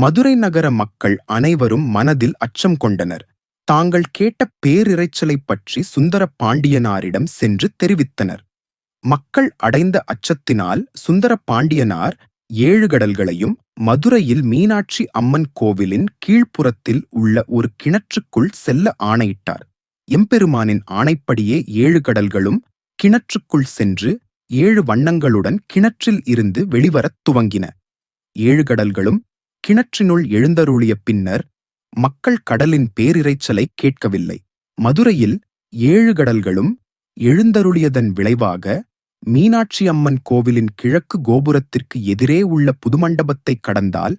மதுரை நகர மக்கள் அனைவரும் மனதில் அச்சம் கொண்டனர். தாங்கள் கேட்ட பேரிரைச்சலைப் பற்றி சுந்தர பாண்டியனாரிடம் சென்று தெரிவித்தனர். மக்கள் அடைந்த அச்சத்தினால் சுந்தர பாண்டியனார் ஏழு கடல்களையும் மதுரையில் மீனாட்சி அம்மன் கோவிலின் கீழ்ப்புறத்தில் உள்ள ஒரு கிணற்றுக்குள் செல்ல ஆணையிட்டார். எம்பெருமானின் ஆணைப்படியே ஏழு கடல்களும் கிணற்றுக்குள் சென்று ஏழு வண்ணங்களுடன் கிணற்றில் இருந்து வெளிவரத் துவங்கின. ஏழு கடல்களும் கிணற்றினுள் எழுந்தருளிய பின்னர் மக்கள் கடலின் பேரிரைச்சலை கேட்கவில்லை. மதுரையில் ஏழு கடல்களும் எழுந்தருளியதன் விளைவாக மீனாட்சி அம்மன் கோவிலின் கிழக்கு கோபுரத்திற்கு எதிரே உள்ள புதுமண்டபத்தை கடந்தால்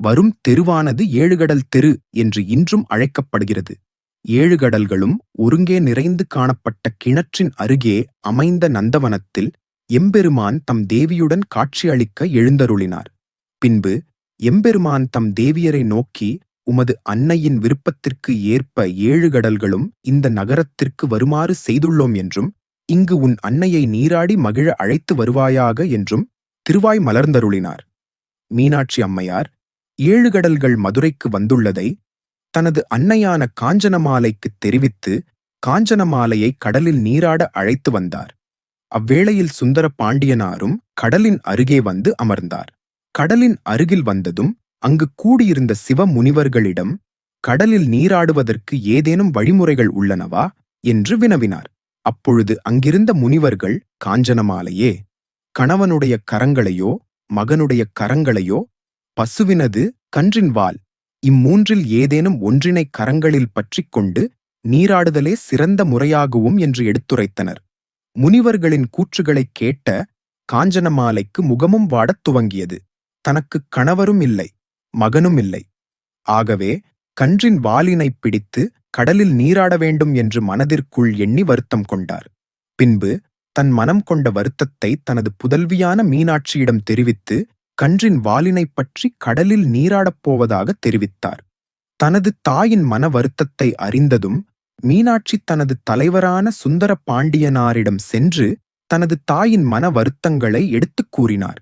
வரும் தெருவானது ஏழுகடல் தெரு என்று இன்றும் அழைக்கப்படுகிறது. ஏழு கடல்களும் ஒருங்கே நிறைந்து காணப்பட்ட கிணற்றின் அருகே அமைந்த நந்தவனத்தில் எம்பெருமான் தம் தேவியுடன் காட்சியளிக்க எழுந்தருளினார். பின்பு எம்பெருமான் தம் தேவியரை நோக்கி உமது அன்னையின் விருப்பத்திற்கு ஏற்ப ஏழு கடல்களும் இந்த நகரத்திற்கு வருமாறு செய்துள்ளோம் என்றும் இங்கு உன் அன்னையை நீராடி மகிழ அழைத்து வருவாயாக என்றும் திருவாய் மலர்ந்தருளினார். மீனாட்சி அம்மையார் ஏழு கடல்கள் மதுரைக்கு வந்துள்ளதை தனது அன்னையான காஞ்சனமாலைக்குத் தெரிவித்து காஞ்சனமாலையை கடலில் நீராட அழைத்து வந்தார். அவ்வேளையில் சுந்தர பாண்டியனாரும் கடலின் அருகே வந்து அமர்ந்தார். கடலின் அருகில் வந்ததும் அங்கு கூடியிருந்த சிவ முனிவர்களிடம் கடலில் நீராடுவதற்கு ஏதேனும் வழிமுறைகள் உள்ளனவா? என்று வினவினார். அப்பொழுது அங்கிருந்த முனிவர்கள் காஞ்சனமாலையே கணவனுடைய கரங்களையோ மகனுடைய கரங்களையோ பசுவினது கன்றின் வால் இம்மூன்றில் ஏதேனும் ஒன்றினை கரங்களில் பற்றிக் கொண்டு நீராடுதலே சிறந்த முறையாகவும் என்று எடுத்துரைத்தனர். முனிவர்களின் கூற்றுகளைக் கேட்ட காஞ்சனமாலைக்கு முகமும் வாடத் துவங்கியது. தனக்கு கணவரும் இல்லை மகனும் இல்லை. ஆகவே கன்றின் வாலினைப் பிடித்து கடலில் நீராட வேண்டும் என்று மனதிற்குள் எண்ணி வருத்தம் கொண்டார். பின்பு தன் மனம் கொண்ட வருத்தத்தை தனது புதல்வியான மீனாட்சியிடம் தெரிவித்து கன்றின் வாலினைப் பற்றி கடலில் நீராடப் போவதாக தெரிவித்தார். தனது தாயின் மன வருத்தத்தை அறிந்ததும் மீனாட்சி தனது தலைவரான சுந்தர பாண்டியனாரிடம் சென்று தனது தாயின் மன வருத்தங்களை எடுத்துக் கூறினார்.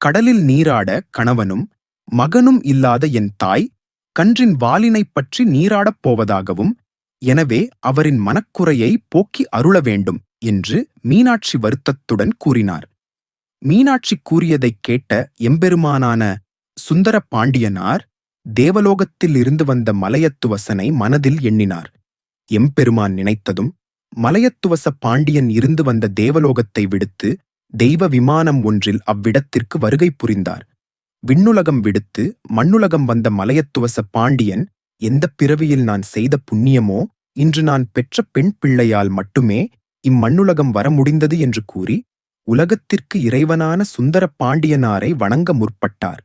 கடலில் நீராட கணவனும் மகனும் இல்லாத என் தாய் கன்றின் வாலினைப் பற்றி நீராடப் போவதாகவும் எனவே அவரின் மனக்குறையை போக்கி அருள வேண்டும் என்று மீனாட்சி வருத்தத்துடன் கூறினார். மீனாட்சி கூறியதைக் கேட்ட எம்பெருமானான சுந்தர பாண்டியனார் தேவலோகத்தில் இருந்து வந்த மலையத்துவசனை மனதில் எண்ணினார். எம்பெருமான் நினைத்ததும் மலையத்துவச பாண்டியன் இருந்து வந்த தேவலோகத்தை விடுத்து தெய்வ விமானம் ஒன்றில் அவ்விடத்திற்கு வருகை புரிந்தார். விண்ணுலகம் விடுத்து மண்ணுலகம் வந்த மலையத்துவச பாண்டியன் எந்த பிறவியில் நான் செய்த புண்ணியமோ இன்று நான் பெற்ற பெண் பிள்ளையால் மட்டுமே இம்மண்ணுலகம் வர முடிந்தது என்று கூறி உலகத்திற்கு இறைவனான சுந்தர பாண்டியனாரை வணங்க முற்பட்டார்.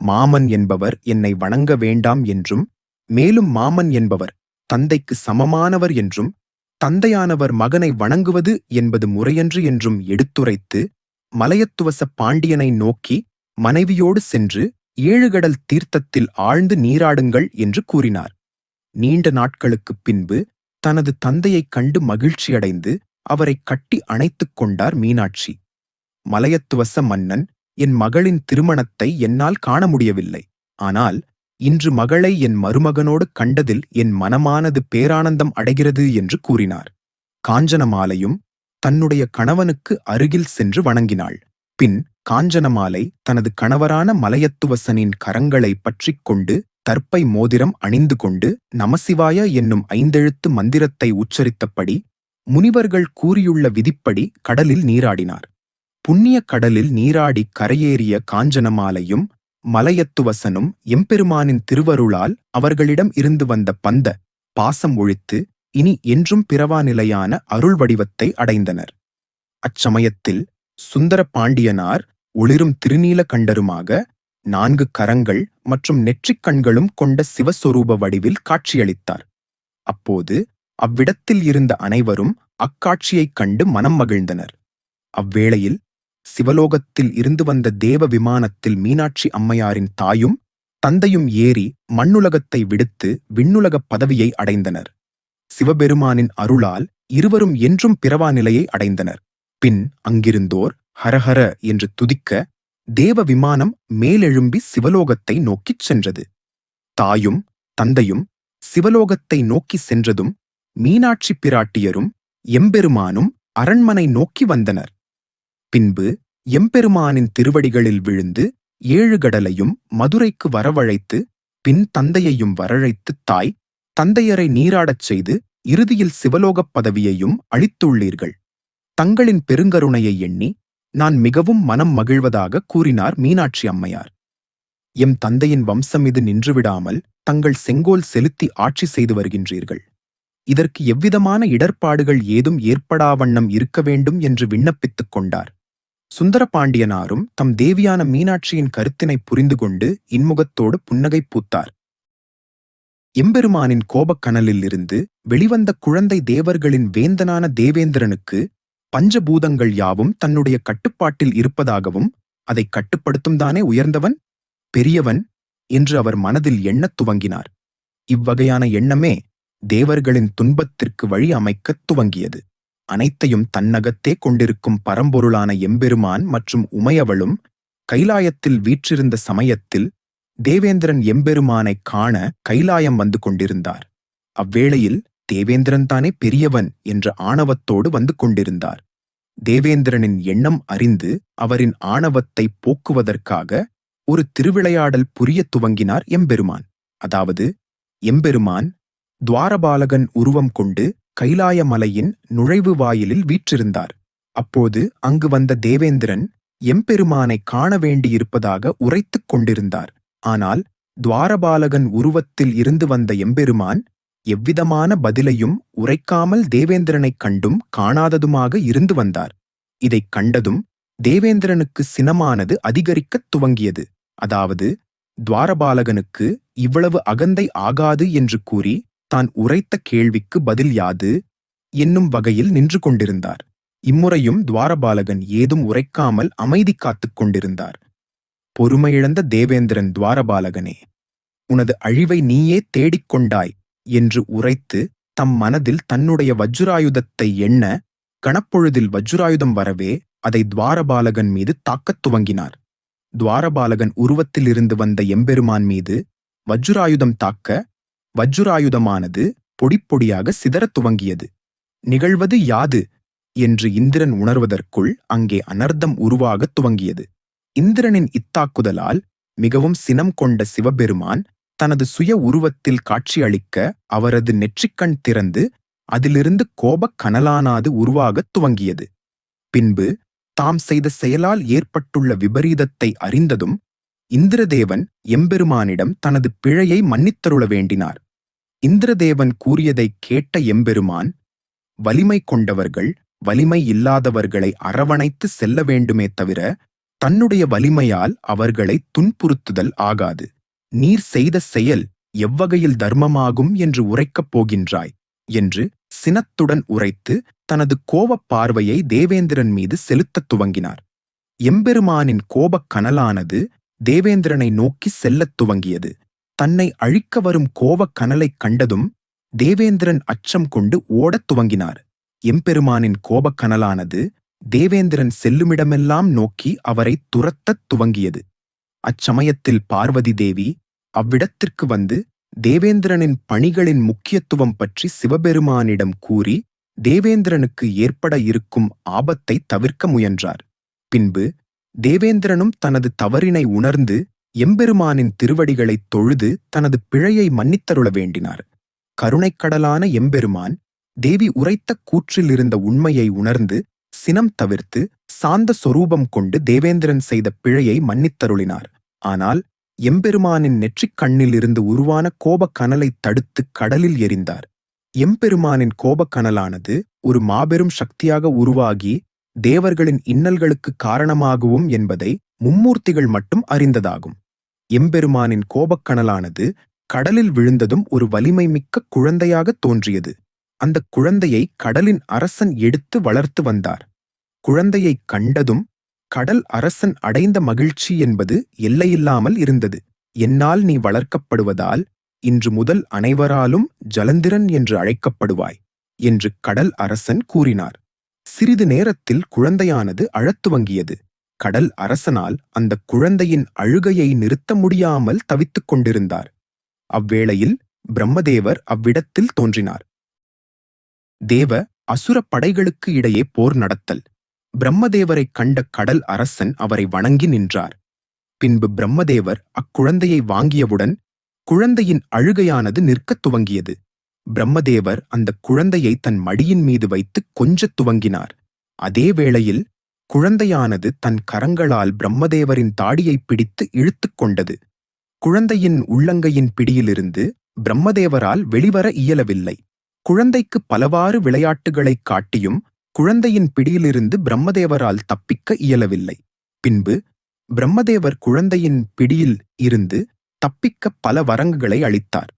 மாமன் என்பவர் என்னை வணங்க வேண்டாம் என்றும் மேலும் மாமன் என்பவர் தந்தைக்கு சமமானவர் என்றும் தந்தையானவர் மகனை வணங்குவது என்பது முறையன்று என்றும் எடுத்துரைத்து மலையத்துவச பாண்டியனை நோக்கி மனைவியோடு சென்று ஏழுகடல் தீர்த்தத்தில் ஆழ்ந்து நீராடுங்கள் என்று கூறினார். நீண்ட நாட்களுக்குப் பின்பு தனது தந்தையைக் கண்டு மகிழ்ச்சியடைந்து அவரை கட்டி அணைத்துக் கொண்டார் மீனாட்சி. மலையத்துவச மன்னன் என் மகளின் திருமணத்தை என்னால் காண முடியவில்லை. ஆனால் இன்று மகளை என் மருமகனோடு கண்டதில் என் மனமானது பேரானந்தம் அடைகிறது என்று கூறினார். காஞ்சனமாலையும் தன்னுடைய கணவனுக்கு அருகில் சென்று வணங்கினாள். பின் காஞ்சனமாலை தனது கணவரான மலையத்துவசனின் கரங்களை பற்றிக் கொண்டு தற்பை மோதிரம் அணிந்து கொண்டு நமசிவாய என்னும் ஐந்தெழுத்து மந்திரத்தை உச்சரித்தபடி முனிவர்கள் கூறியுள்ள விதிப்படி கடலில் நீராடினார். புண்ணிய கடலில் நீராடி கரையேறிய காஞ்சனமாலையும் மலையத்துவசனும் எம்பெருமானின் திருவருளால் அவர்களிடம் இருந்து வந்த பந்த பாசம் ஒழித்து இனி என்றும் பிறவா நிலையான அருள் வடிவத்தை அடைந்தனர். அச்சமயத்தில் சுந்தர பாண்டியனார் ஒளிரும் திருநீல கண்டருமாக நான்கு கரங்கள் மற்றும் நெற்றிக் கண்களும் கொண்ட சிவஸ்வரூப வடிவில் காட்சியளித்தார். அப்போது அவ்விடத்தில் இருந்த அனைவரும் அக்காட்சியைக் கண்டு மனம் மகிழ்ந்தனர். அவ்வேளையில் சிவலோகத்தில் இருந்து வந்த தேவ விமானத்தில் மீனாட்சி அம்மையாரின் தாயும் தந்தையும் ஏறி மண்ணுலகத்தை விடுத்து விண்ணுலகப் பதவியை அடைந்தனர். சிவபெருமானின் அருளால் இருவரும் என்றும் பிறவா நிலையை அடைந்தனர். பின் அங்கிருந்தோர் ஹரஹர என்று துதிக்க தேவ விமானம் மேலெழும்பி சிவலோகத்தை நோக்கிச் சென்றது. தாயும் தந்தையும் சிவலோகத்தை நோக்கி சென்றதும் மீனாட்சி பிராட்டியரும் எம்பெருமானும் அரண்மனை நோக்கி வந்தனர். பின்பு எம்பெருமானின் திருவடிகளில் விழுந்து ஏழு கடலையும் மதுரைக்கு வரவழைத்து பின் தந்தையையும் வரழைத்து தாய் தந்தையரை நீராடச் செய்து இறுதியில் சிவலோகப் பதவியையும் அளித்துள்ளீர்கள். தங்களின் பெருங்கருணையை எண்ணி நான் மிகவும் மனம் மகிழ்வதாக கூறினார் மீனாட்சி அம்மையார். எம் தந்தையின் வம்சம் இது நின்றுவிடாமல் தங்கள் செங்கோல் செலுத்தி ஆட்சி செய்து வருகின்றீர்கள். இதற்கு எவ்விதமான இடர்ப்பாடுகள் ஏதும் ஏற்படாவண்ணம் இருக்க வேண்டும் என்று விண்ணப்பித்துக் கொண்டார். சுந்தரபாண்டியனாரும் தம் தேவியான மீனாட்சியின் கருத்தினை புரிந்து கொண்டு இன்முகத்தோடு புன்னகை பூத்தார். எம்பெருமானின் கோபக்கனலில் இருந்து வெளிவந்த குழந்தை தேவர்களின் வேந்தனான தேவேந்திரனுக்கு பஞ்சபூதங்கள் யாவும் தன்னுடைய கட்டுப்பாட்டில் இருப்பதாகவும் அதை கட்டுப்படுத்தும் தானே உயர்ந்தவன் பெரியவன் என்று அவர் மனதில் எண்ணத் துவங்கினார். இவ்வகையான எண்ணமே தேவர்களின் துன்பத்திற்கு வழி அமைக்கத் துவங்கியது. அனைத்தையும் தன்னகத்தே கொண்டிருக்கும் பரம்பொருளான எம்பெருமான் மற்றும் உமையவளும் கைலாயத்தில் வீற்றிருந்த சமயத்தில் தேவேந்திரன் எம்பெருமானைக் காண கைலாயம் வந்து கொண்டிருந்தார். அவ்வேளையில் தேவேந்திரன் தானே பெரியவன் என்ற ஆணவத்தோடு வந்து கொண்டிருந்தார். தேவேந்திரனின் எண்ணம் அறிந்து அவரின் ஆணவத்தை போக்குவதற்காக ஒரு திருவிளையாடல் புரியத் துவங்கினார் எம்பெருமான். அதாவது எம்பெருமான் துவாரபாலகன் உருவம் கொண்டு கைலாய மலையின் நுழைவு வாயிலில் வீற்றிருந்தார். அப்போது அங்கு வந்த தேவேந்திரன் எம்பெருமானை காண வேண்டியிருப்பதாக உரைத்துக் கொண்டிருந்தார். ஆனால் துவாரபாலகன் உருவத்தில் இருந்து வந்த எம்பெருமான் எவ்விதமான பதிலையும் உரைக்காமல் தேவேந்திரனைக் கண்டும் காணாததுமாக இருந்து வந்தார். இதைக் கண்டதும் தேவேந்திரனுக்கு சினமானது அதிகரிக்கத் துவங்கியது. அதாவது துவாரபாலகனுக்கு இவ்வளவு அகந்தை ஆகாது என்று கூறி தான் உரைத்த கேள்விக்கு பதில் யாது? என்னும் வகையில் நின்று கொண்டிருந்தார். இம்முறையும் துவாரபாலகன் ஏதும் உரைக்காமல் அமைதி காத்துக் கொண்டிருந்தார். பொறுமையிழந்த தேவேந்திரன் துவாரபாலகனே உனது அழிவை நீயே தேடிக் கொண்டாய் என்று உரைத்து தம் மனதில் தன்னுடைய வஜ்ராயுதத்தை எண்ண கணப்பொழுதில் வஜ்ராயுதம் வரவே அதை துவாரபாலகன் மீது தாக்கத் துவங்கினார். துவாரபாலகன் உருவத்திலிருந்து வந்த எம்பெருமான் மீது வஜ்ராயுதம் தாக்க வஜ்ராயுதமானது பொடிப்பொடியாக சிதறத் துவங்கியது. நிகழ்வது யாது? என்று இந்திரன் உணர்வதற்குள் அங்கே அனர்த்தம் உருவாகத் துவங்கியது. இந்திரனின் இத்தாக்குதலால் மிகவும் சினம் கொண்ட சிவபெருமான் தனது சுய உருவத்தில் காட்சியளிக்க அவரது நெற்றிக்கண் திறந்து அதிலிருந்து கோபக் கனலானாது உருவாகத் துவங்கியது. பின்பு தாம் செய்த செயலால் ஏற்பட்டுள்ள விபரீதத்தை அறிந்ததும் இந்திரதேவன் எம்பெருமானிடம் தனது பிழையை மன்னித்தருள வேண்டினார். இந்திரதேவன் கூறியதைக் கேட்ட எம்பெருமான் வலிமை கொண்டவர்கள் வலிமை இல்லாதவர்களை அரவணைத்து செல்ல வேண்டுமே தவிர தன்னுடைய வலிமையால் அவர்களை துன்புறுத்துதல் ஆகாது. நீர் செய்த செயல் எவ்வகையில் தர்மமாகும் என்று உரைக்கப் போகின்றாய் என்று சினத்துடன் உரைத்து தனது கோபப் பார்வையை தேவேந்திரன் மீது செலுத்தத் துவங்கினார். எம்பெருமானின் கோபக் கனலானது தேவேந்திரனை நோக்கி செல்லத் துவங்கியது. தன்னை அழிக்க வரும் கோபக் கனலைக் கண்டதும் தேவேந்திரன் அச்சம் கொண்டு ஓடத் துவங்கினார். எம்பெருமானின் கோபக் கனலானது தேவேந்திரன் செல்லுமிடமெல்லாம் நோக்கி அவரை துரத்தத் துவங்கியது. அச்சமயத்தில் பார்வதி தேவி அவ்விடத்திற்கு வந்து தேவேந்திரனின் பணிகளின் முக்கியத்துவம் பற்றி சிவபெருமானிடம் கூறி தேவேந்திரனுக்கு ஏற்பட இருக்கும் ஆபத்தை தவிர்க்க முயன்றார். பின்பு தேவேந்திரனும் தனது தவறினை உணர்ந்து எம்பெருமானின் திருவடிகளைத் தொழுது தனது பிழையை மன்னித்தருள வேண்டினார். கருணைக்கடலான எம்பெருமான் தேவி உரைத்த கூற்றில் இருந்த உண்மையை உணர்ந்து சினம் தவிர்த்து சாந்த சொரூபம் கொண்டு தேவேந்திரன் செய்த பிழையை மன்னித்தருளினார். ஆனால் எம்பெருமானின் நெற்றிக் கண்ணிலிருந்து உருவான கோபக் கனலைத் தடுத்து கடலில் எறிந்தார் எம்பெருமானின் கோபக் கனலானது ஒரு மாபெரும் சக்தியாக உருவாகி தேவர்களின் இன்னல்களுக்கு காரணமாகவும் என்பதை மும்மூர்த்திகள் மட்டும் அறிந்ததாகும். எம்பெருமானின் கோபக்கணலானது கடலில் விழுந்ததும் ஒரு வலிமை மிக்க குழந்தையாக தோன்றியது. அந்த குழந்தையை கடலின் அரசன் எடுத்து வளர்த்து வந்தார். குழந்தையைக் கண்டதும் கடல் அரசன் அடைந்த மகிழ்ச்சி என்பது எல்லையில்லாமல் இருந்தது. என்னால் நீ வளர்க்கப்படுவதால் இன்று முதல் அனைவராலும் ஜலந்திரன் என்று அழைக்கப்படுவாய் என்று கடல் அரசன் கூறினார். சிறிது நேரத்தில் குழந்தையானது அழத் துவங்கியது கடல் அரசனால் அந்த குழந்தையின் அழுகையை நிறுத்த முடியாமல் தவித்துக் கொண்டிருந்தார். அவ்வேளையில் பிரம்மதேவர் அவ்விடத்தில் தோன்றினார். தேவ அசுரப் படைகளுக்கு இடையே போர் நடத்தல். பிரம்மதேவரைக் கண்ட கடல் அரசன் அவரை வணங்கி நின்றார். பின்பு பிரம்மதேவர் அக்குழந்தையை வாங்கியவுடன் குழந்தையின் அழுகையானது நிற்கத் துவங்கியது. பிரம்மதேவர் அந்த குழந்தையை தன் மடியின் மீது வைத்து கொஞ்சத் துவங்கினார். அதே வேளையில் குழந்தையானது தன் கரங்களால் பிரம்மதேவரின் தாடியை பிடித்து இழுத்துக் கொண்டது. குழந்தையின் உள்ளங்கையின் பிடியிலிருந்து பிரம்மதேவரால் வெளிவர இயலவில்லை. குழந்தைக்கு பலவாறு விளையாட்டுகளைக் காட்டியும் குழந்தையின் பிடியிலிருந்து பிரம்மதேவரால் தப்பிக்க இயலவில்லை. பின்பு பிரம்மதேவர் குழந்தையின் பிடியில் இருந்து தப்பிக்க பல வரங்குகளை அளித்தார்.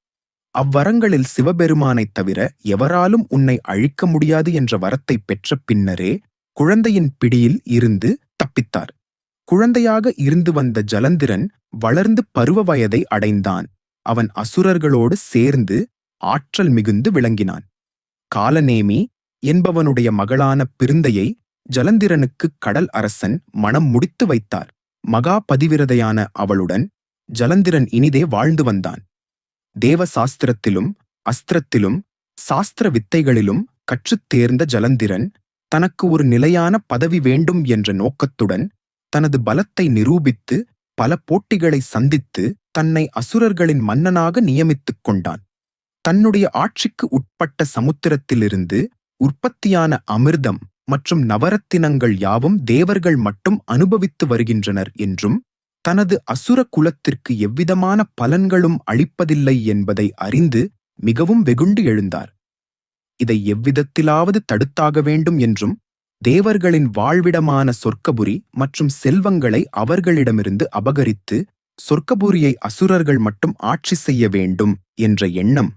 அவ்வரங்களில் சிவபெருமானைத் தவிர எவராலும் உன்னை அழிக்க முடியாது என்ற வரத்தை பெற்ற பின்னரே குழந்தையின் பிடியில் இருந்து தப்பித்தார். குழந்தையாக இருந்து வந்த ஜலந்திரன் வளர்ந்து பருவ வயதை அடைந்தான். அவன் அசுரர்களோடு சேர்ந்து ஆற்றல் மிகுந்து விளங்கினான். காலநேமி என்பவனுடைய மகளான பிருந்தையை ஜலந்திரனுக்கு கடல் அரசன் மனம் முடித்து வைத்தார். மகா பதிவிரதையான அவளுடன் ஜலந்திரன் இனிதே வாழ்ந்து வந்தான். தேவசாஸ்திரத்திலும் அஸ்திரத்திலும் சாஸ்திர வித்தைகளிலும் கற்றுத் தேர்ந்த ஜலந்திரன் தனக்கு ஒரு நிலையான பதவி வேண்டும் என்ற நோக்கத்துடன் தனது பலத்தை நிரூபித்து பல போட்டிகளை சந்தித்து தன்னை அசுரர்களின் மன்னனாக நியமித்துக் கொண்டான். தன்னுடைய ஆட்சிக்கு உட்பட்ட சமுத்திரத்திலிருந்து உற்பத்தியான அமிர்தம் மற்றும் நவரத்தினங்கள் யாவும் தேவர்கள் மட்டும் அனுபவித்து வருகின்றனர் என்றும் தனது அசுர குலத்திற்கு எவ்விதமான பலன்களும் அளிப்பதில்லை என்பதை அறிந்து மிகவும் வெகுண்டு எழுந்தார். இதை எவ்விதத்திலாவது தடுத்தாக வேண்டும் என்றும் தேவர்களின் வாழ்விடமான சொர்க்கபுரி மற்றும் செல்வங்களை அவர்களிடமிருந்து அபகரித்து சொர்க்கபுரியை அசுரர்கள் மட்டும் ஆட்சி செய்ய வேண்டும் என்ற எண்ணம்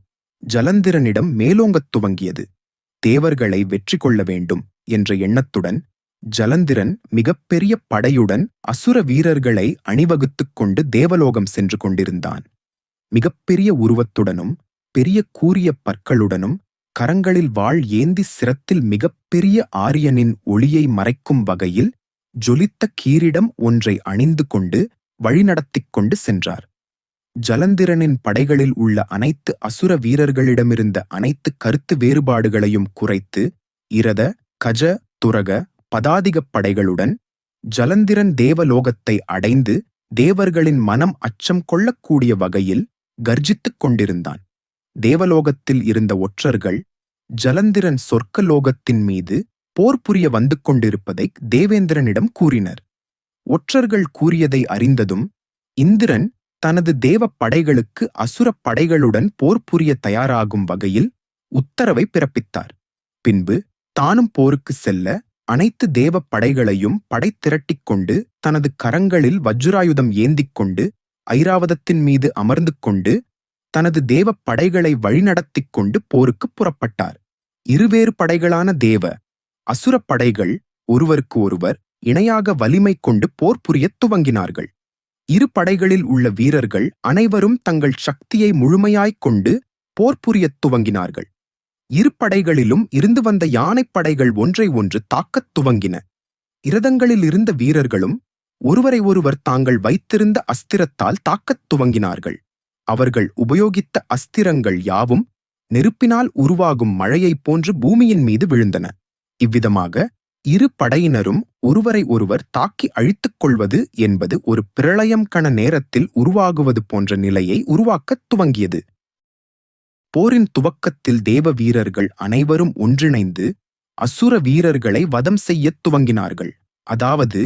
ஜலந்திரனிடம் மேலோங்கத் துவங்கியது. தேவர்களை வெற்றி கொள்ள வேண்டும் என்ற எண்ணத்துடன் ஜலந்திரன் மிகப்பெரிய படையுடன் அசுர வீரர்களை அணிவகுத்துக் கொண்டு தேவலோகம் சென்று கொண்டிருந்தான். மிகப்பெரிய உருவத்துடனும் பெரிய கூரிய பற்களுடனும் கரங்களில் வாழ் ஏந்தி சிரத்தில் மிகப்பெரிய ஆரியனின் ஒளியை மறைக்கும் வகையில் ஜொலித்த கீரிடம் ஒன்றை அணிந்து கொண்டு வழிநடத்திக் கொண்டு சென்றார். ஜலந்திரனின் படைகளில் உள்ள அனைத்து அசுர வீரர்களிடமிருந்த அனைத்து கருத்து வேறுபாடுகளையும் குறைத்து இரத கஜ துரக பதாதிகப் படைகளுடன் ஜலந்திரன் தேவலோகத்தை அடைந்து தேவர்களின் மனம் அச்சம் கொள்ளக்கூடிய வகையில் கர்ஜித்துக் கொண்டிருந்தான். தேவலோகத்தில் இருந்த ஒற்றர்கள் ஜலந்திரன் சொர்க்கலோகத்தின் மீது போர் புரிய வந்து கொண்டிருப்பதை தேவேந்திரனிடம் கூறினர். ஒற்றர்கள் கூறியதை அறிந்ததும் இந்திரன் தனது தேவ படைகளுக்கு அசுரப் படைகளுடன் போர் புரிய தயாராகும் வகையில் உத்தரவை பிறப்பித்தார். பின்பு தானும் போருக்கு செல்ல அனைத்து தேவப் படைகளையும் படைத்திரட்டிக் கொண்டு தனது கரங்களில் வஜ்ராயுதம் ஏந்திக் கொண்டு ஐராவதத்தின் மீது அமர்ந்து கொண்டு தனது தேவப் படைகளை வழிநடத்திக் கொண்டு போருக்குப் புறப்பட்டார். இருவேறு படைகளான தேவ அசுரப் படைகள் ஒருவருக்கு ஒருவர் இணையாக வலிமை கொண்டு போர் புரியத் துவங்கினார்கள். இரு படைகளில் உள்ள வீரர்கள் அனைவரும் தங்கள் சக்தியை முழுமையாய்க் கொண்டு போர் புரியத் துவங்கினார்கள். இரு படைகளிலும் இருந்து வந்த யானைப்படைகள் ஒன்றை ஒன்று தாக்கத் துவங்கின. இரதங்களில் இருந்த வீரர்களும் ஒருவரை ஒருவர் தாங்கள் வைத்திருந்த அஸ்திரத்தால் தாக்கத் துவங்கினார்கள். அவர்கள் உபயோகித்த அஸ்திரங்கள் யாவும் நெருப்பினால் உருவாகும் மழையைப் போன்று பூமியின் மீது விழுந்தன. இவ்விதமாக இரு படையினரும் ஒருவரை ஒருவர் தாக்கி அழித்துக் கொள்வது என்பது ஒரு பிரளயம் கண நேரத்தில் உருவாகுவது போன்ற நிலையை உருவாக்கத் துவங்கியது. போரின் துவக்கத்தில் தேவ வீரர்கள் அனைவரும் ஒன்றிணைந்து அசுர வீரர்களை வதம் செய்யத் துவங்கினார்கள். அதாவது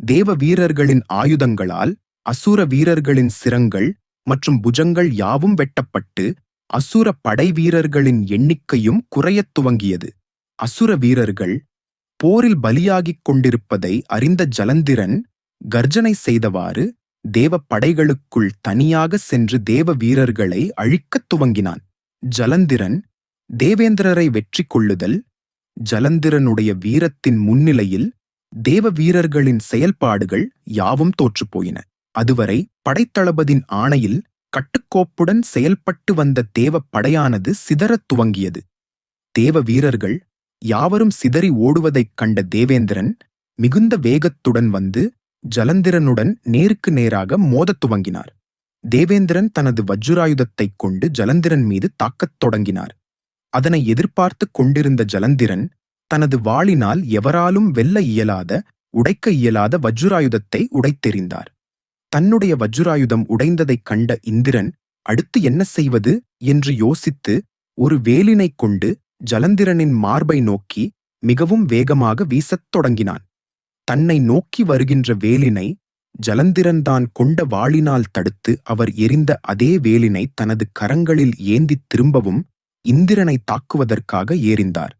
தேவ வீரர்களின் ஆயுதங்களால் அசுர வீரர்களின் சிரங்கள் மற்றும் புஜங்கள் யாவும் வெட்டப்பட்டு அசுர படை வீரர்களின் எண்ணிக்கையும் குறையத் துவங்கியது. அசுர வீரர்கள் போரில் பலியாகிக் கொண்டிருப்பதை அறிந்த ஜலந்திரன் கர்ஜனை செய்தவாறு தேவ படைகளுக்குள் தனியாக சென்று தேவ வீரர்களை அழிக்கத் துவங்கினான். ஜலந்திரன் தேவேந்திரரை வெற்றி கொள்ளுதல் ஜலந்திரனுடைய வீரத்தின் முன்னிலையில் தேவ வீரர்களின் செயல்பாடுகள் யாவும் தோற்றுப்போயின. அதுவரை படைத்தளபதின் ஆணையில் கட்டுக்கோப்புடன் செயல்பட்டு வந்த தேவ படையானது சிதறத் துவங்கியது. தேவ வீரர்கள் யாவரும் சிதறி ஓடுவதைக் கண்ட தேவேந்திரன் மிகுந்த வேகத்துடன் வந்து ஜலந்திரனுடன் நேருக்கு நேராக மோதத் துவங்கினார். தேவேந்திரன் தனது வஜ்ராயுதத்தைக் கொண்டு ஜலந்திரன் மீது தாக்கத் தொடங்கினார். அதனை எதிர்பார்த்துக் கொண்டிருந்த ஜலந்திரன் தனது வாளினால் எவராலும் வெல்ல இயலாத உடைக்க இயலாத வஜ்ராயுதத்தை உடைத்தெறிந்தார். தன்னுடைய வஜ்ராயுதம் உடைந்ததைக் கண்ட இந்திரன் அடுத்து என்ன செய்வது? என்று யோசித்து ஒரு வேலினைக் கொண்டு ஜலந்திரனின் மார்பை நோக்கி மிகவும் வேகமாக வீசத் தொடங்கினான். தன்னை நோக்கி வருகின்ற வேலினை ஜலந்திரன் தான் கொண்ட வாளினால் தடுத்து அவர் எறிந்த அதே வேலினை தனது கரங்களில் ஏந்தித் திரும்பவும் இந்திரனை தாக்குவதற்காக ஏறிந்தார்.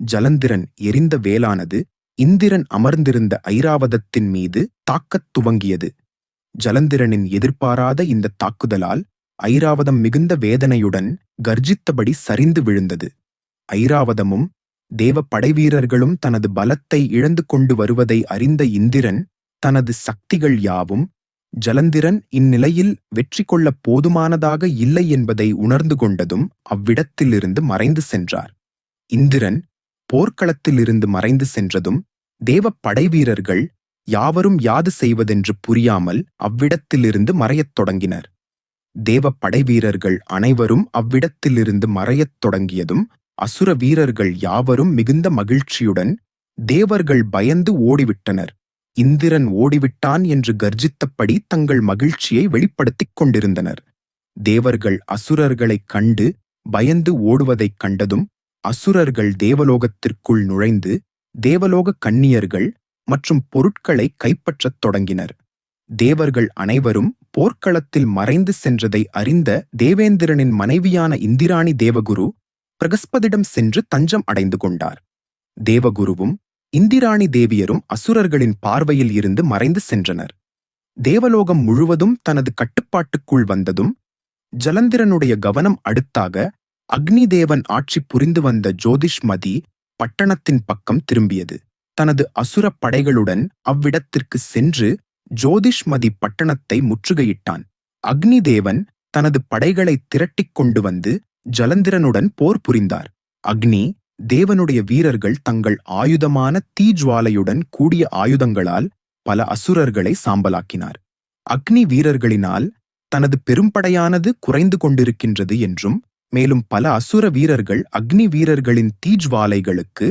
ஜலந்திரன் எரிந்த வேலானது இந்திரன் அமர்ந்திருந்த ஐராவதத்தின் மீது தாக்கத் துவங்கியது. ஜலந்திரனின் எதிர்பாராத இந்த தாக்குதலால் ஐராவதம் மிகுந்த வேதனையுடன் கர்ஜித்தபடி சரிந்து விழுந்தது. ஐராவதமும் தேவ படைவீரர்களும் தனது பலத்தை இழந்து கொண்டு வருவதை அறிந்த இந்திரன் தனது சக்திகள் யாவும் ஜலந்திரன் இந்நிலையில் வெற்றி கொள்ளப் போதுமானதாக இல்லை என்பதை உணர்ந்து கொண்டதும் அவ்விடத்திலிருந்து மறைந்து சென்றார். இந்திரன் போர்க்களத்திலிருந்து மறைந்து சென்றதும் தேவ படைவீரர்கள் யாவரும் யாது செய்வதென்று புரியாமல் அவ்விடத்திலிருந்து மறையத் தொடங்கினர். தேவ படைவீரர்கள் அனைவரும் அவ்விடத்திலிருந்து மறையத் தொடங்கியதும் அசுர வீரர்கள் யாவரும் மிகுந்த மகிழ்ச்சியுடன் தேவர்கள் பயந்து ஓடிவிட்டனர். இந்திரன் ஓடிவிட்டான் என்று கர்ஜித்தபடி தங்கள் மகிழ்ச்சியை வெளிப்படுத்திக் கொண்டிருந்தனர். தேவர்கள் அசுரர்களைக் கண்டு பயந்து ஓடுவதைக் கண்டதும் அசுரர்கள் தேவலோகத்திற்குள் நுழைந்து தேவலோக கன்னியர்கள் மற்றும் பொருட்களை கைப்பற்றத் தொடங்கினர். தேவர்கள் அனைவரும் போர்க்களத்தில் மறைந்து சென்றதை அறிந்த தேவேந்திரனின் மனைவியான இந்திராணி தேவகுரு பிரகஸ்பதிடம் சென்று தஞ்சம் அடைந்து கொண்டார். தேவகுருவும் இந்திராணி தேவியரும் அசுரர்களின் பார்வையில் இருந்து மறைந்து சென்றனர். தேவலோகம் முழுவதும் தனது கட்டுப்பாட்டுக்குள் வந்ததும் ஜலந்திரனுடைய கவனம் அடுத்தாக அக்னி தேவன் ஆட்சி புரிந்து வந்த ஜோதிஷ்மதி பட்டணத்தின் பக்கம் திரும்பியது. தனது அசுர படைகளுடன் அவ்விடத்திற்கு சென்று ஜோதிஷ்மதி பட்டணத்தை முற்றுகையிட்டான். அக்னி தேவன் தனது படைகளை திரட்டிக் கொண்டு வந்து ஜலந்திரனுடன் போர் புரிந்தார். அக்னி தேவனுடைய வீரர்கள் தங்கள் ஆயுதமான தீஜ்வாலையுடன் கூடிய ஆயுதங்களால் பல அசுரர்களை சாம்பலாக்கினார். அக்னி வீரர்களினால் தனது பெரும்படையானது குறைந்து கொண்டிருக்கின்றது என்றும் மேலும் பல அசுர வீரர்கள் அக்னி வீரர்களின் தீஜ்வாலைகளுக்கு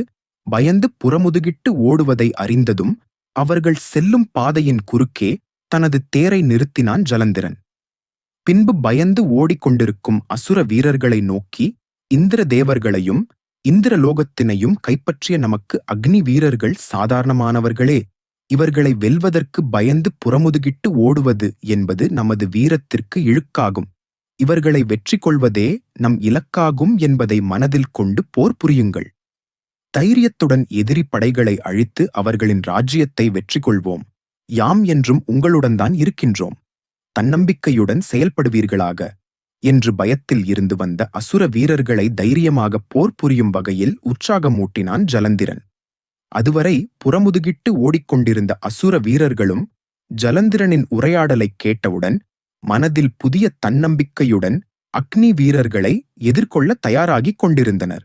பயந்து புறமுதுகிட்டு ஓடுவதை அறிந்ததும் அவர்கள் செல்லும் பாதையின் குறுக்கே தனது தேரை நிறுத்தினான் ஜலந்திரன். பின்பு பயந்து ஓடிக்கொண்டிருக்கும் அசுர வீரர்களை நோக்கி இந்திர தேவர்களையும் இந்திரலோகத்தினையும் கைப்பற்றிய நமக்கு அக்னி வீரர்கள் சாதாரணமானவர்களே. இவர்களை வெல்வதற்கு பயந்து புறமுதுகிட்டு ஓடுவது என்பது நமது வீரத்திற்கு இழுக்காகும். இவர்களை வெற்றி கொள்வதே நம் இலக்காகும் என்பதை மனதில் கொண்டு போர் புரியுங்கள். தைரியத்துடன் எதிரி படைகளை அழித்து அவர்களின் ராஜ்யத்தை வெற்றி கொள்வோம் யாம் என்றும் உங்களுடன் இருக்கின்றோம். தன்னம்பிக்கையுடன் செயல்படுவீர்களாக. என்று பயத்தில் இருந்து வந்த அசுர வீரர்களை தைரியமாக போர் புரியும் வகையில் உற்சாகமூட்டினான் ஜலந்திரன். அதுவரை புறமுதுகிட்டு ஓடிக்கொண்டிருந்த அசுர வீரர்களும் ஜலந்திரனின் உரையாடலைக் கேட்டவுடன் மனதில் புதிய தன்னம்பிக்கையுடன் அக்னி வீரர்களை எதிர்கொள்ள தயாராகிக் கொண்டிருந்தனர்.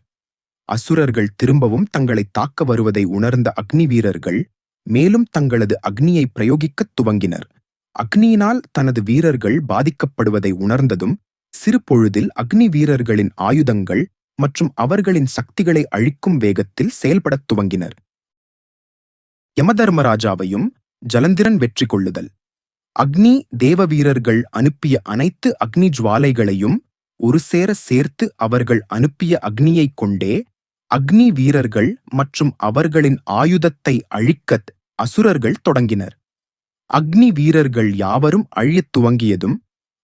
அசுரர்கள் திரும்பவும் தங்களை தாக்க வருவதை உணர்ந்த அக்னி வீரர்கள் மேலும் தங்களது அக்னியை பிரயோகிக்கத் துவங்கினர். அக்னியினால் தனது வீரர்கள் பாதிக்கப்படுவதை உணர்ந்ததும் சிறு பொழுதில் அக்னி வீரர்களின் ஆயுதங்கள் மற்றும் அவர்களின் சக்திகளை அழிக்கும் வேகத்தில் செயல்படத் துவங்கினர். யமதர்மராஜாவையும் ஜலந்திரன் வெற்றி கொள்ளுதல். அக்னி தேவ வீரர்கள் அனுப்பிய அனைத்து அக்னி ஜுவாலைகளையும் ஒரு சேர சேர்த்து அவர்கள் அனுப்பிய அக்னியைக் கொண்டே அக்னி வீரர்கள் மற்றும் அவர்களின் ஆயுதத்தை அழிக்கத் அசுரர்கள் தொடங்கினர். அக்னி வீரர்கள் யாவரும் அழியத் துவங்கியதும்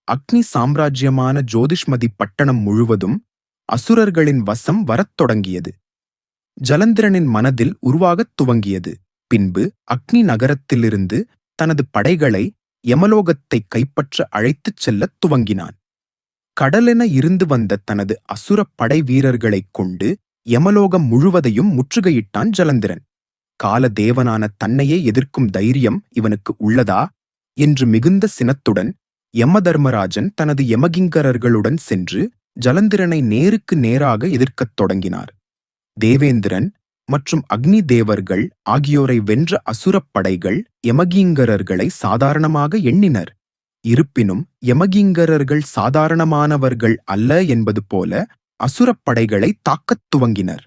அக்னி சாம்ராஜ்யமான ஜோதிஷ்மதி பட்டணம் முழுவதும் அசுரர்களின் வசம் வரத் தொடங்கியது. ஜலந்திரனின் மனதில் உருவாகத் துவங்கியது. பின்பு அக்னி நகரத்திலிருந்து தனது படைகளை யமலோகத்தை கைப்பற்ற அழைத்துச் செல்லத் துவங்கினான். கடலென இருந்து வந்த தனது அசுரப் படை வீரர்களைக் கொண்டு யமலோகம் முழுவதையும் முற்றுகையிட்டான் ஜலந்திரன். கால தேவனான தன்னையே எதிர்க்கும் தைரியம் இவனுக்கு உள்ளதா? என்று மிகுந்த சினத்துடன் யமதர்மராஜன் தனது யமகிங்கரர்களுடன் சென்று ஜலந்திரனை நேருக்கு நேராக எதிர்க்கத் தொடங்கினார். தேவேந்திரன் மற்றும் அக்னி தேவர்கள் ஆகியோரை வென்ற அசுரப் படைகள் யமகீங்கரர்களை சாதாரணமாக எண்ணினர். இருப்பினும் யமகிங்கரர்கள் சாதாரணமானவர்கள் அல்ல என்பது போல அசுரப் படைகளை தாக்கத் துவங்கினர்.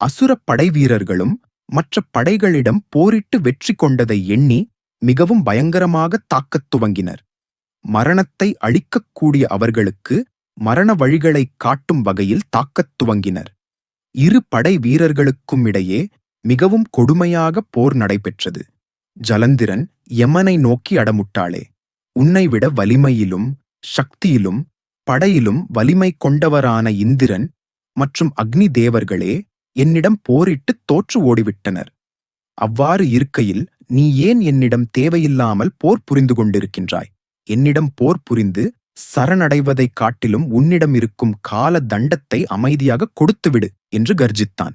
அசுரப் படை வீரர்களும் மற்ற படைகளிடம் போரிட்டு வெற்றி கொண்டதை எண்ணி மிகவும் பயங்கரமாக தாக்கத் துவங்கினர். மரணத்தை அழிக்கக்கூடிய அவர்களுக்கு மரண வழிகளைக் காட்டும் வகையில் தாக்கத் துவங்கினர். இரு படை வீரர்களுக்கும் இடையே மிகவும் கொடுமையாக போர் நடைபெற்றது. ஜலந்திரன் யமனை நோக்கி அடமுட்டாளே உன்னைவிட வலிமையிலும் சக்தியிலும் படையிலும் வலிமை கொண்டவரான இந்திரன் மற்றும் அக்னி தேவர்களே என்னிடம் போரிட்டு தோற்று ஓடிவிட்டனர். அவ்வாறு இருக்கையில் நீ ஏன் என்னிடம் தேவையில்லாமல் போர் புரிந்து கொண்டிருக்கின்றாய்? என்னிடம் போர் புரிந்து சரணடைவதைக் காட்டிலும் உன்னிடம் இருக்கும் கால தண்டத்தை அமைதியாக கொடுத்துவிடு என்று கர்ஜித்தான்.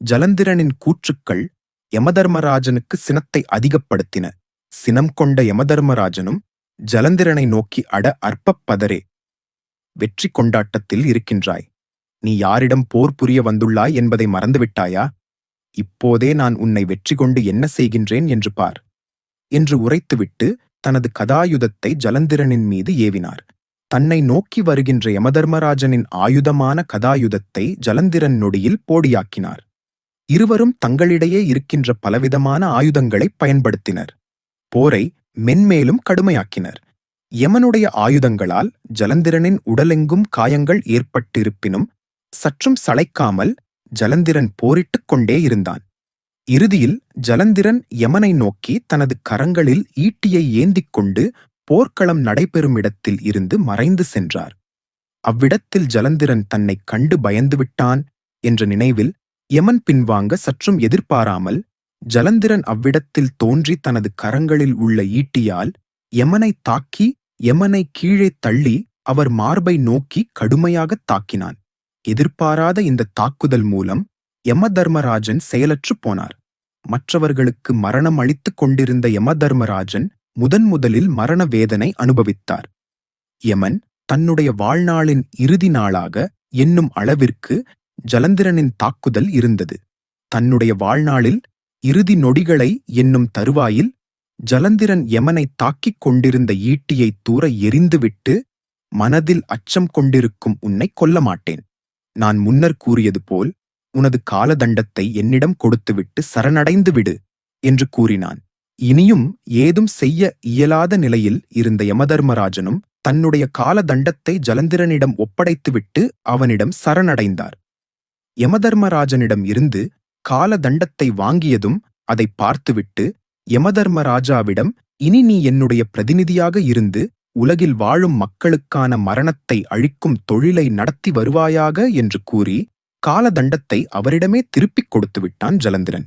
ஜலந்திரனின் கூற்றுக்கள் யமதர்மராஜனுக்கு சினத்தை அதிகப்படுத்தின. சினம் கொண்ட யமதர்மராஜனும் ஜலந்திரனை நோக்கி அட அற்பப்பதரே வெற்றி கொண்டாட்டத்தில் இருக்கின்றாய். நீ யாரிடம் போர் புரிய வந்துள்ளாய் என்பதை மறந்துவிட்டாயா? இப்போதே நான் உன்னை வெற்றி கொண்டு என்ன செய்கின்றேன் என்று பார். என்று உரைத்துவிட்டு தனது கதாயுதத்தை ஜலந்திரனின் மீது ஏவினார். தன்னை நோக்கி வருகின்ற யமதர்மராஜனின் ஆயுதமான கதாயுதத்தை ஜலந்திரன் நொடியில் போடியாக்கினார். இருவரும் தங்களிடையே இருக்கின்ற பலவிதமான ஆயுதங்களை பயன்படுத்தினர். போரை மென்மேலும் கடுமையாக்கினர். யமனுடைய ஆயுதங்களால் ஜலந்திரனின் உடலெங்கும் காயங்கள் ஏற்பட்டிருப்பினும் சற்றும் சளைக்காமல் ஜலந்திரன் போரிட்டுக் கொண்டே இருந்தான். இறுதியில் ஜலந்திரன் யமனை நோக்கி தனது கரங்களில் ஈட்டியை ஏந்திக் கொண்டு போர்க்களம் நடைபெறும் இடத்தில் இருந்து மறைந்து சென்றார். அவ்விடத்தில் ஜலந்திரன் தன்னைக் கண்டு பயந்துவிட்டான் என்ற நினைவில் யமன் பின்வாங்க சற்றும் எதிர்பாராமல் ஜலந்திரன் அவ்விடத்தில் தோன்றி தனது கரங்களில் உள்ள ஈட்டியால் யமனை தாக்கி யமனை கீழே தள்ளி அவர் மார்பை நோக்கி கடுமையாகத் தாக்கினான். எதிர்பாராத இந்த தாக்குதல் மூலம் யமதர்மராஜன் செயலற்றுப் போனார். மற்றவர்களுக்கு மரணம் அளித்துக் கொண்டிருந்த யமதர்மராஜன் முதன் முதலில் மரண வேதனை அனுபவித்தார். யமன் தன்னுடைய வாழ்நாளின் இறுதி நாளாக என்னும் அளவிற்கு ஜலந்திரனின் தாக்குதல் இருந்தது. தன்னுடைய வாழ்நாளில் இறுதி நொடிகளை என்னும் தருவாயில் ஜலந்திரன் யமனை தாக்கிக் கொண்டிருந்த ஈட்டியை தூர எரிந்துவிட்டு மனதில் அச்சம் கொண்டிருக்கும் உன்னை கொல்ல மாட்டேன் நான் முன்னர் கூறியது போல் உனது காலதண்டத்தை என்னிடம் கொடுத்துவிட்டு சரணடைந்து விடு என்று கூறினான். இனியும் ஏதும் செய்ய இயலாத நிலையில் இருந்த யமதர்மராஜனும் தன்னுடைய காலதண்டத்தை ஜலந்திரனிடம் ஒப்படைத்துவிட்டு அவனிடம் சரணடைந்தார். யமதர்மராஜனிடம் இருந்து காலதண்டத்தை வாங்கியதும் அதை பார்த்துவிட்டு யமதர்மராஜாவிடம் இனி நீ என்னுடைய பிரதிநிதியாக இருந்து உலகில் வாழும் மக்களுக்கான மரணத்தை அழிக்கும் தொழிலை நடத்தி வருவாயாக? என்று கூறி காலதண்டத்தை அவரிடமே திருப்பிக் கொடுத்து விட்டான் ஜலந்திரன்.